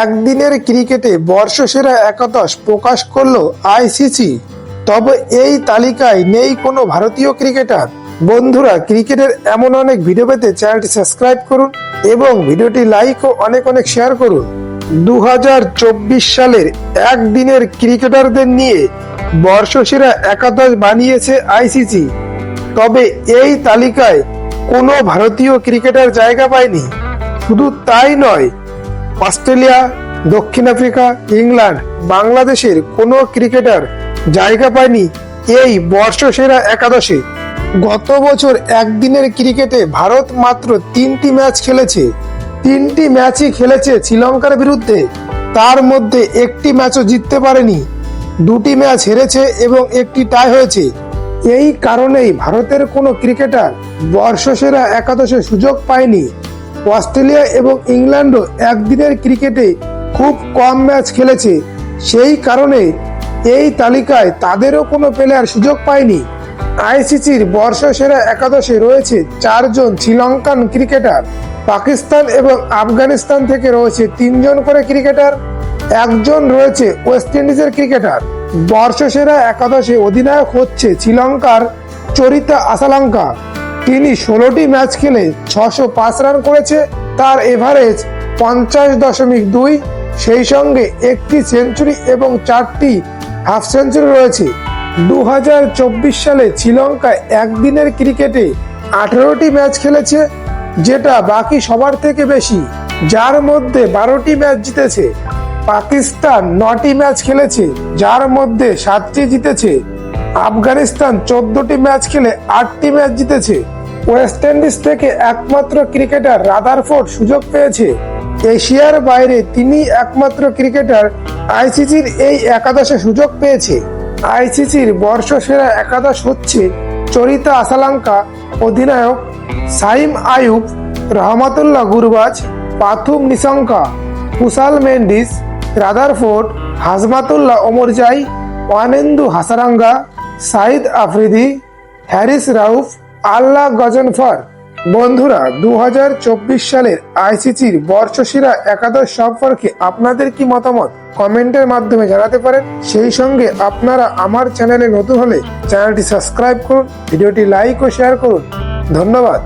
একদিনের ক্রিকেটে বর্ষসেরা একাদশ প্রকাশ করল আইসিসি। তবে এই তালিকায় নেই কোনো ভারতীয় ক্রিকেটার। বন্ধুরা, ক্রিকেটের এমন অনেক ভিডিও পেতে চ্যানেলটি সাবস্ক্রাইব করুন এবং ভিডিওটি লাইক ও অনেক অনেক শেয়ার করুন। দু হাজার চব্বিশ সালের একদিনের ক্রিকেটারদের নিয়ে বর্ষসেরা একাদশ বানিয়েছে আইসিসি। তবে এই তালিকায় কোনো ভারতীয় ক্রিকেটার জায়গা পায়নি। শুধু তাই নয় অস্ট্রেলিয়া, দক্ষিণ আফ্রিকা, ইংল্যান্ড, বাংলাদেশের কোনো ক্রিকেটার জায়গা পায়নি এই বর্ষসেরা একাদশে। গত বছর একদিনের ক্রিকেটে ভারত মাত্র তিনটি ম্যাচ খেলেছে। তিনটি ম্যাচই খেলেছে শ্রীলঙ্কার বিরুদ্ধে। তার মধ্যে একটি ম্যাচও জিততে পারেনি। দুটি ম্যাচ হেরেছে এবং একটি টাই হয়েছে। এই কারণেই ভারতের কোনো ক্রিকেটার বর্ষসেরা একাদশে সুযোগ পায়নি। অস্ট্রেলিয়া এবং ইংল্যান্ডও একদিনের ক্রিকেটে খুব কম ম্যাচ খেলেছে। সেই কারণে এই তালিকায় তাদেরও কোনো প্লেয়ার সুযোগ পায়নি। আইসিসির বর্ষসেরা একাদশে রয়েছে চারজন শ্রীলঙ্কান ক্রিকেটার। পাকিস্তান এবং আফগানিস্তান থেকে রয়েছে তিনজন করে ক্রিকেটার, একজন রয়েছে ওয়েস্ট ইন্ডিজের ক্রিকেটার। বর্ষসেরা একাদশে অধিনায়ক হচ্ছে শ্রীলঙ্কার চরিতা আসালঙ্কা। তিনি ষোলোটি ম্যাচ খেলে ছশো পাঁচ রান করেছে। তার এভারেজ পঞ্চাশ দশমিক দুই, সেই সঙ্গে একটি সেঞ্চুরি এবং চারটি হাফ সেঞ্চুরি রয়েছে। দু হাজার চব্বিশ সালে শ্রীলঙ্কা একদিনের ক্রিকেটে আঠেরোটি ম্যাচ খেলেছে, যেটা বাকি সবার থেকে বেশি। যার মধ্যে বারোটি ম্যাচ জিতেছে। পাকিস্তান নটি ম্যাচ খেলেছে, যার মধ্যে সাতটি জিতেছে। আফগানিস্তান চোদ্দটি ম্যাচ খেলে আটটি ম্যাচ জিতেছে। ওয়েস্ট ইন্ডিজ থেকে একমাত্র ক্রিকেটার রাদারফোর্ড সুযোগ পেয়েছে। এশিয়ার বাইরে তিনি একমাত্র ক্রিকেটার আইসিসির এই একাদশে সুযোগ পেয়েছে। আইসিসির বর্ষসেরা একাদশ হচ্ছে চরিতা আসালাঙ্কা, অধিনায়ক সাইম আয়ুব রহমাতুল্লাহ গুরবাজ, পাথুম নিশঙ্কা, কুশাল মেন্ডিস, রাদারফোর্ড, হাজমাতুল্লাহ ওমরজাই, ওয়ানেন্দু হাসারাঙ্গা সাইদ আফ্রিদি, হ্যারিস রাউফ, আল্লাহ গজনফার। বন্ধুরা দু হাজার চব্বিশ সালের আইসিসির বর্ষসেরা একাদশ সম্পর্কে আপনাদের কি মতামত? কমেন্টের মাধ্যমে জানাতে পারেন। সেই সঙ্গে আপনারা আমার চ্যানেলে নতুন হলে চ্যানেলটি সাবস্ক্রাইব করুন, ভিডিওটি লাইক ও শেয়ার করুন। ধন্যবাদ।